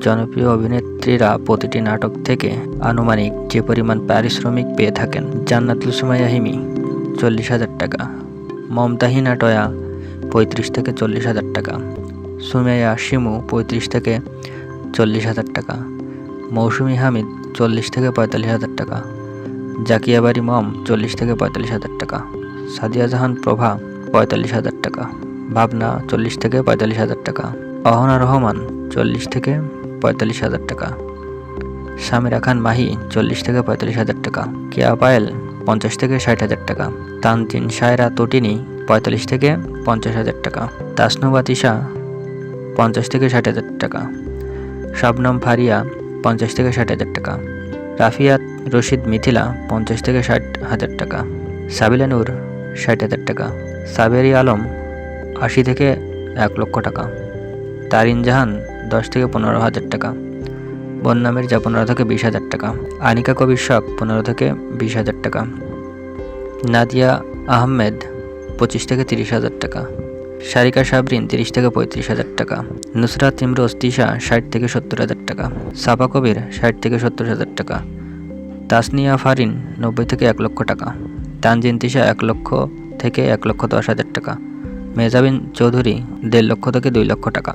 জনপ্রিয় অভিনেত্রীরা প্রতিটি নাটক থেকে আনুমানিক যে পরিমাণ পারিশ্রমিক পেয়ে থাকেন, জান্নাতুল সুমাইয়া হিমি, চল্লিশ হাজার টাকা। মমতাহিনা টয়া পঁয়ত্রিশ থেকে চল্লিশ হাজার টাকা। সুমাইয়া শিমু, পঁয়ত্রিশ থেকে চল্লিশ হাজার টাকা। মৌসুমি হামিদ, চল্লিশ থেকে পঁয়তাল্লিশ হাজার টাকা। জাকিয়া বাড়ি মম, চল্লিশ থেকে পঁয়তাল্লিশ হাজার টাকা। সাদিয়া জাহান প্রভা, পঁয়তাল্লিশ হাজার টাকা। ভাবনা, চল্লিশ থেকে পঁয়তাল্লিশ হাজার টাকা। অহনা রহমান, চল্লিশ থেকে পঁয়তাল্লিশ হাজার টাকা। সামিরা খান মাহি চল্লিশ থেকে পঁয়তাল্লিশ হাজার টাকা। কেয়া পায়েল পঞ্চাশ থেকে ষাট হাজার টাকা। তানজিন সায়রা তটিনী পঁয়তাল্লিশ থেকে পঞ্চাশ হাজার টাকা। তাসনুবা তিশা পঞ্চাশ থেকে ষাট হাজার টাকা। শাবনম ফারিয়া পঞ্চাশ থেকে ষাট হাজার টাকা। রাফিয়াত রশিদ মিথিলা পঞ্চাশ থেকে ষাট হাজার টাকা। সাবিলা নূর ষাট হাজার টাকা। সাবেরি আলম আশি থেকে এক লক্ষ টাকা। তারিন জাহান দশ থেকে পনেরো হাজার টাকা। বন্যা মির্জা পনেরো থেকে বিশ হাজার টাকা। আনিকা কবির শখ পনেরো থেকে বিশ হাজার টাকা। নাদিয়া আহমেদ পঁচিশ থেকে তিরিশ হাজার টাকা। সারিকা সাবরিন তিরিশ থেকে পঁয়ত্রিশ হাজার টাকা। নুসরাত ইমরোজ তিশা ষাট থেকে সত্তর হাজার টাকা। সাফা কবির ষাট থেকে সত্তর হাজার টাকা। তাসনিয়া ফারিন নব্বই থেকে এক লক্ষ টাকা। তানজিন তিশা এক লক্ষ থেকে এক লক্ষ দশ হাজার টাকা। মেজাবিন চৌধুরী দেড় লক্ষ থেকে দুই লক্ষ টাকা।